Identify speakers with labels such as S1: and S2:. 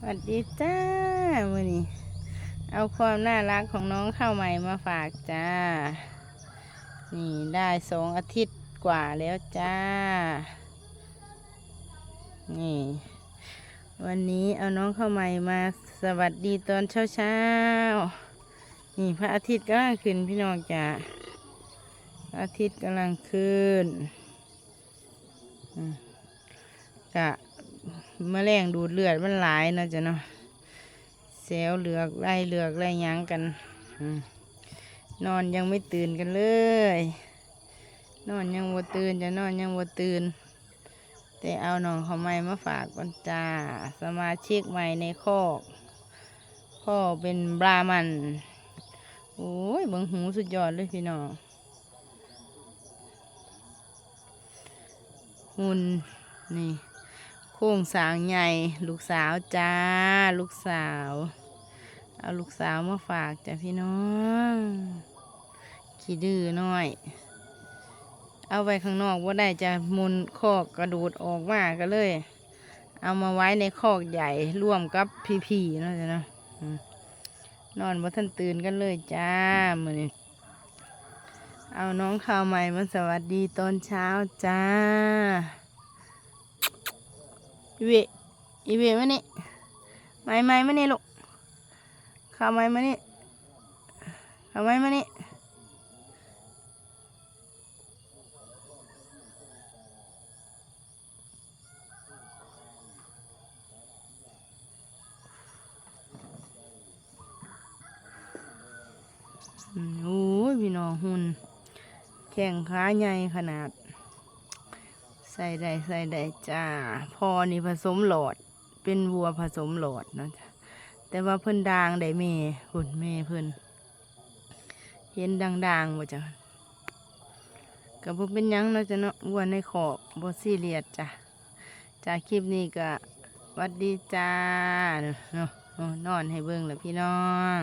S1: สวัสดีจ้ามือนี้ เอาความน่ารักของน้องเข้าใหม่มาฝากจ้า นี่ได้สองอาทิตย์กว่าแล้วจ้า นี่ วันนี้เอาน้องเข้าใหม่มาสวัสดีตอนเช้าเช้านี่พระอาทิตย์กำลังขึ้นพี่น้องจ้าพระอาทิตย์กำลังขึ้นอืมกะ แมลงดูดเลือดมันหลายเนาะจ้ะเนาะเซลเหลือกไล่เหลือกไล่ยังกันอนอนยังไม่ตื่นกันเลย นอนยังบ่ตื่นจะนอนยังบ่ตื่น แต่เอาน้องเขาใหม่มาฝากกันจ้า สมาชิกใหม่ในคอกพ่อเป็นบรามันโอ้ยบังหูสุดยอดเลยพี่น้องหุ่นนี่ โค้งสางใหญ่ลูกสาวจ้า ลูกสาว เอาลูกสาวมาฝากจ้ะพี่น้องขี้ดื้อหน่อย เอาไว้ข้างนอกว่าได้จะมุนคอกกระดูดออกมาก็เลย เอามาไว้ในคอกใหญ่ร่วมกับพี่ๆเนาะจ้ะเนาะอืมนอนบ่ทันตื่นกันเลยจ้ามือนี้เอาน้องข่าวใหม่มาสวัสดีตอนเช้าจ้า อีเวอีเวมานี่ไม้ไม้มานี่ลูกขาไม้มานี่ขาไม้มานี่อืมโอ้ยพี่น้องหุ่นแข่งขาใหญ่ขนาด ใส่ได้ใส่ได้จ้า พอนี่ผสมหลอด เป็นวัวผสมหลอดนะจ๊ะแต่ว่าเพิ่นดางได้เมหุ่นเมเพิ่นเห็นดังๆว่าจ้ะก็บ่เป็นยังเนาะจ้ะเนาะวัวในขอกบ่ซีเรียสจ้ะจากคลิปนี้ก็หวัดดีจ้าเนาะนอนให้เบิ่งแหละพี่น้อง